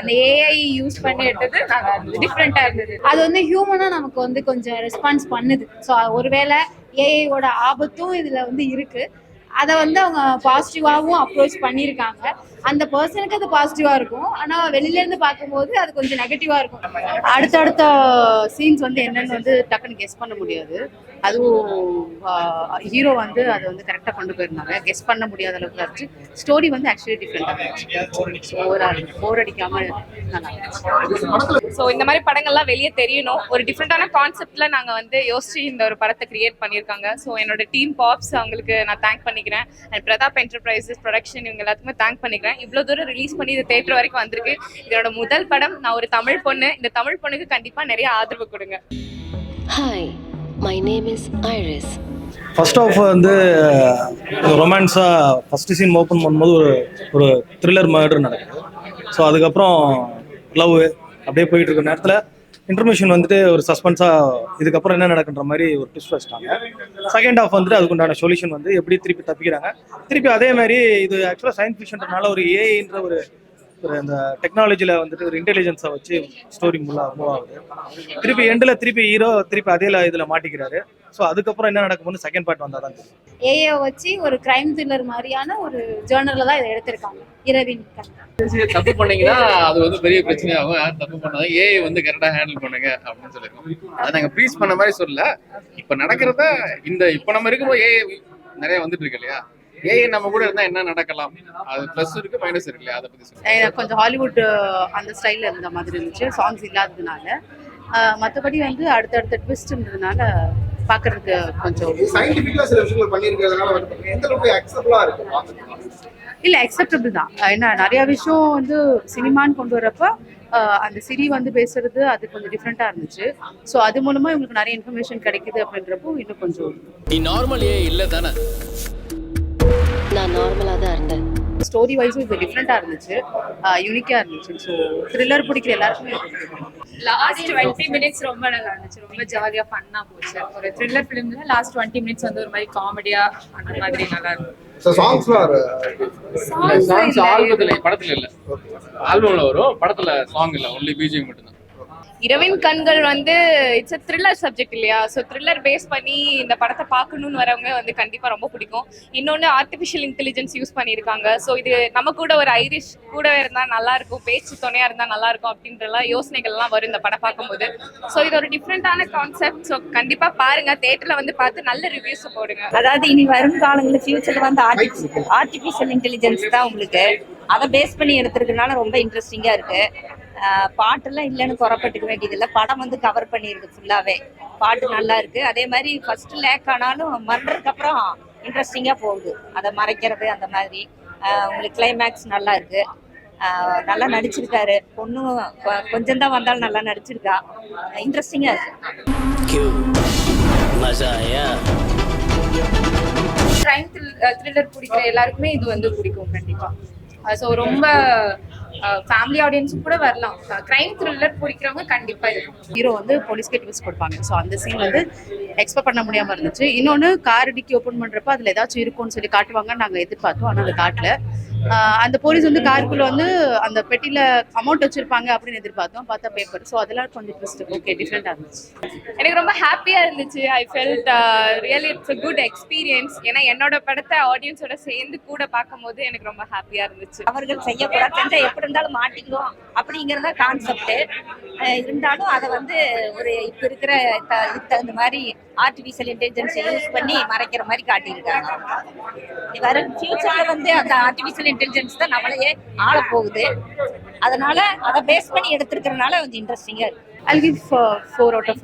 அந்த AI use பண்ணி எடுத்தது நல்லா இருந்தது டிஃப்ரெண்டா இருந்தது. அது வந்து ஹியூமனா நமக்கு வந்து கொஞ்சம் ரெஸ்பான்ஸ் பண்ணுது. ஸோ ஒருவேளை ஏஐயோட ஆபத்தும் இதுல வந்து இருக்கு. அதை வந்து அவங்க பாசிட்டிவாகவும் அப்ரோச் பண்ணியிருக்காங்க அந்த பர்சனுக்கு அது பாசிட்டிவா இருக்கும். ஆனா வெளியில இருந்து பார்க்கும்போது அது கொஞ்சம் நெகட்டிவா இருக்கும். அடுத்தடுத்த சீன்ஸ் வந்து என்னன்னு வந்து டக்குன்னு கெஸ் பண்ண முடியாது. அதுவும் ஹீரோ வந்து அதை வந்து கரெக்டாக கொண்டு போயிருந்தாங்க. கெஸ் பண்ண முடியாத அளவுக்கு இருந்துச்சு. ஸ்டோரி வந்து ஆக்சுவலி டிஃப்ரெண்டாக இருந்துச்சு. ஓவரால் போர் அடிக்காம ஸோ இந்த மாதிரி படங்கள்லாம் வெளியே தெரியணும். ஒரு டிஃப்ரெண்டான கான்செப்ட்ல நாங்கள் வந்து யோசிச்சு இந்த ஒரு படத்தை கிரியேட் பண்ணியிருக்காங்க. ஸோ என்னோட டீம் பாப்ஸ் அவங்களுக்கு நான் தேங்க் பண்ணிக்கிறேன். அண்ட் பிரதாப் என்டர்பிரைசஸ் ப்ரொடக்ஷன் இவங்க எல்லாத்துக்குமே தேங்க் பண்ணிக்கிறேன். இவ்வளோ தூரம் ரிலீஸ் பண்ணி இது தேட்டர் வரைக்கும் வந்திருக்கு. இதோட முதல் படம் நான் ஒரு தமிழ் பொண்ணு. இந்த தமிழ் பொண்ணுக்கு கண்டிப்பா நிறைய ஆதரவு கொடுங்க. Hi, my name is Iris. First half வந்து ரொமான்ஸாக ஃபஸ்ட்டு சீன் ஓப்பன் பண்ணும்போது ஒரு ஒரு த்ரில்லர் மர்டர் நடக்குது. ஸோ அதுக்கப்புறம் லவ் அப்படியே போயிட்டு இருக்க நேரத்தில் இன்ஃபர்மேஷன் வந்துட்டு ஒரு சஸ்பென்ஸாக இதுக்கப்புறம் என்ன நடக்குன்ற மாதிரி ஒரு ட்விஸ்ட் வச்சிட்டாங்க. செகண்ட் ஆஃப் வந்துட்டு அதுக்குண்டான சொல்யூஷன் வந்து எப்படி திருப்பி தப்பிக்கிறாங்க. திருப்பி அதே மாதிரி இது ஆக்சுவலாக சயின்ஸ் ஃபிக்ஷன்றனால ஒரு ஏஐன்ற ஒரு ஒரு அந்த டெக்னாலஜியில் வந்துட்டு ஒரு இன்டெலிஜென்ஸை வச்சு ஸ்டோரி மூலா மூவ் ஆகுது. திருப்பி எண்டில் திருப்பி ஹீரோ திருப்பி அதே இதில் மாட்டிக்கிறாரு. ஸோ அதுக்கப்புறம் என்ன நடக்கும்னு செகண்ட் பார்ட் வந்தால் தான் தெரியும். ஏஐ வச்சு ஒரு கிரைம் த்ரில்லர் மாதிரியான ஒரு ஜேர்னல்ல தான் இதை எடுத்திருக்காங்க. இரவின் தப்பு பண்ணீங்கன்னா அது வந்து பெரிய பிரச்சனையாகும். யார் தப்பு பண்ணாத. ஏஐ வந்து கரெக்டா ஹேண்டில் பண்ணுங்க அப்படின்னு சொல்லிருக்கோம். அதை நாங்க ப்ளீஸ் பண்ண மாதிரி சொல்லல. இப்ப நடக்கிறத இந்த இப்ப நம்ம இருக்கும்போது ஏஐ நிறைய வந்துட்டு இருக்கு இல்லையா? ஏஐ நம்ம கூட இருந்தா என்ன நடக்கலாம்? அது பிளஸ் இருக்கு மைனஸ் இருக்கு இல்லையா? அதை பத்தி சொல்லுங்க. எனக்கு கொஞ்சம் ஹாலிவுட் அந்த ஸ்டைலில் இருந்த மாதிரி இருந்துச்சு சாங்ஸ் இல்லாததுனால. மற்றபடி வந்து அடுத்தடுத்த ட்விஸ்ட்ன்றதுனால பார்க்கறதுக்கு கொஞ்சம் சயின்டிபிக்கா சில விஷயங்கள் பண்ணிருக்கிறதுனால வந்து எந்த அளவுக்கு அக்செப்டபுளா இருக்கு? இல்லை அக்செப்டபிள் தான். ஏன்னா நிறைய விஷயம் வந்து சினிமான்னு கொண்டு வரப்ப அந்த சிரி வந்து பேசுறது அது கொஞ்சம் டிஃப்ரெண்ட்டாக இருந்துச்சு. ஸோ அது மூலமா இவங்களுக்கு நிறைய இன்ஃபர்மேஷன் கிடைக்குது அப்படின்றப்போ இன்னும் கொஞ்சம் நீ நார்மல் ஏ இல்ல தானே? நான் நார்மலாக தான் இருந்தேன். ஸ்டோரி வைஸும் இது டிஃப்ரெண்ட்டாக இருந்துச்சு யூனிக்காக இருந்துச்சு. ஸோ த்ரில்லர் பிடிக்கிற எல்லாருக்குமே. லாஸ்ட் டுவெண்ட்டி மினிட்ஸ் ரொம்ப நல்லா இருந்துச்சு. ரொம்ப ஜாலியா ஃபன்னா போச்சு. ஒரு த்ரில்லர் ஃபிலிம்ல லாஸ்ட் டுவெண்ட்டி மினிட்ஸ் வந்து ஒரு மாதிரி காமெடியா அந்த மாதிரி நல்லா ஒரு சாங்ஸ் ஆல்பத்துல படத்துல இல்ல. ஆல்பம்ல வரும் படத்துல சாங் இல்ல. ஒன்லி பிஜிஎம் மட்டும் தான் இரவின் கண்கள் வந்து இட்ஸ் அ த்ரில்லர் சப்ஜெக்ட் இல்லையா? ஸோ த்ரில்லர் பேஸ் பண்ணி இந்த படத்தை பார்க்கணும்னு வரவங்க வந்து கண்டிப்பா ரொம்ப பிடிக்கும். இன்னொன்று ஆர்டிஃபிஷியல் இன்டெலிஜென்ஸ் யூஸ் பண்ணியிருக்காங்க. ஸோ இது நம்ம கூட ஒரு ஐரிஷ் கூட இருந்தா நல்லா இருக்கும் பேச்சு துணையா இருந்தா நல்லா இருக்கும் அப்படின்றலாம் யோசனைகள்லாம் வரும் இந்த படம் பார்க்கும்போது. ஸோ இது ஒரு டிஃப்ரெண்டான கான்செப்ட் ஸோ கண்டிப்பா பாருங்க. தேட்டர்ல வந்து பார்த்து நல்ல ரிவ்யூஸ் போடுங்க. அதாவது இனி வரும் காலங்களில் ஃபியூச்சரில் வந்து ஆர்டிஃபிஷியல் இன்டெலிஜென்ஸ் தான் உங்களுக்கு. அதை பேஸ் பண்ணி எடுத்துருக்கனால ரொம்ப இன்ட்ரெஸ்டிங்கா இருக்கு. பாட்டெல்லாம் இல்லைன்னு குறப்பட்டுக்க வேண்டியதில்லை. படம் வந்து கவர் பண்ணியிருக்கு ஃபுல்லாவே பாட்டு நல்லா இருக்கு. அதே மாதிரி ஃபர்ஸ்ட் லேக் ஆனாலும் மறந்ததுக்கு அப்புறம் இன்ட்ரெஸ்டிங்கா போகுது. அதை மறைக்கிறது அந்த மாதிரி. உங்களுக்கு கிளைமேக்ஸ் நல்லா இருக்கு. ஆஹ் நல்லா நடிச்சிருக்காரு. பொண்ணும் கொஞ்சம் தான் வந்தாலும் நல்லா நடிச்சிருக்கா. இன்ட்ரெஸ்டிங்கா இருக்கு. கிரைம் த்ரில்லர் பிடிக்கிற எல்லாருக்குமே இது வந்து பிடிக்கும் கண்டிப்பா. ஸோ ரொம்ப ஃபேமிலி ஆடியன்ஸும் கூட வரலாம். கிரைம் த்ரில்லர் பிடிக்கிறவங்க கண்டிப்பாக இருக்கும் ஹீரோ வந்து போலீஸ்க்கே ட்விஸ்ட் கொடுப்பாங்க. ஸோ அந்த சீன் வந்து எக்ஸ்பெக்ட் பண்ண முடியாம இருந்துச்சு. இன்னொன்று கார் டிக்கி ஓப்பன் பண்ணுறப்ப அதில் ஏதாச்சும் இருக்கும்னு சொல்லி காட்டுவாங்கன்னு நாங்கள் எதிர்பார்த்தோம். ஆனால் அது காட்டல. அந்த போலீஸ் வந்து காருக்குள்ள வந்து அந்த பெட்டியில அமௌண்ட் வச்சிருப்பாங்க அப்படின்னு எதிர்பார்த்தோம். பார்த்தா பேப்பர் ஸோ அதெல்லாம் கொஞ்சம் ட்விஸ்ட் ஓகே டிஃப்ரெண்டா இருந்துச்சு. எனக்கு ரொம்ப ஹாப்பியா இருந்துச்சு. I felt really it's a good experience ஏன்னா என்னோட படத்தை ஆடியன்ஸோட சேர்ந்து கூட பார்க்கும்போது எனக்கு ரொம்ப ஹாப்பியா இருந்துச்சு. அவர்கள் செய்யக்கூடாது எப்படி இருந்தாலும் மாட்டிக்குவோம் அப்படிங்கறத கான்செப்ட் இருந்தாலும் அதை வந்து ஒரு இப்ப இருக்கிற தகுந்த மாதிரி ஆர்டிபிஷியல் இன்டெலிஜென்ஸ் யூஸ் பண்ணி மறைக்கிற மாதிரி காட்டியிருக்காங்க. வரும் ஃபியூச்சர்ல வந்து அந்த ஆர்டிபிஷியல் இன்டெலிஜென்ஸ் தான் நம்மளையே ஆள போகுது அதனால அதை பேஸ் பண்ணி எடுத்திருக்கிறதுனால கொஞ்சம் இன்ட்ரெஸ்டிங்காக இருக்கு I'll give uh, four out of.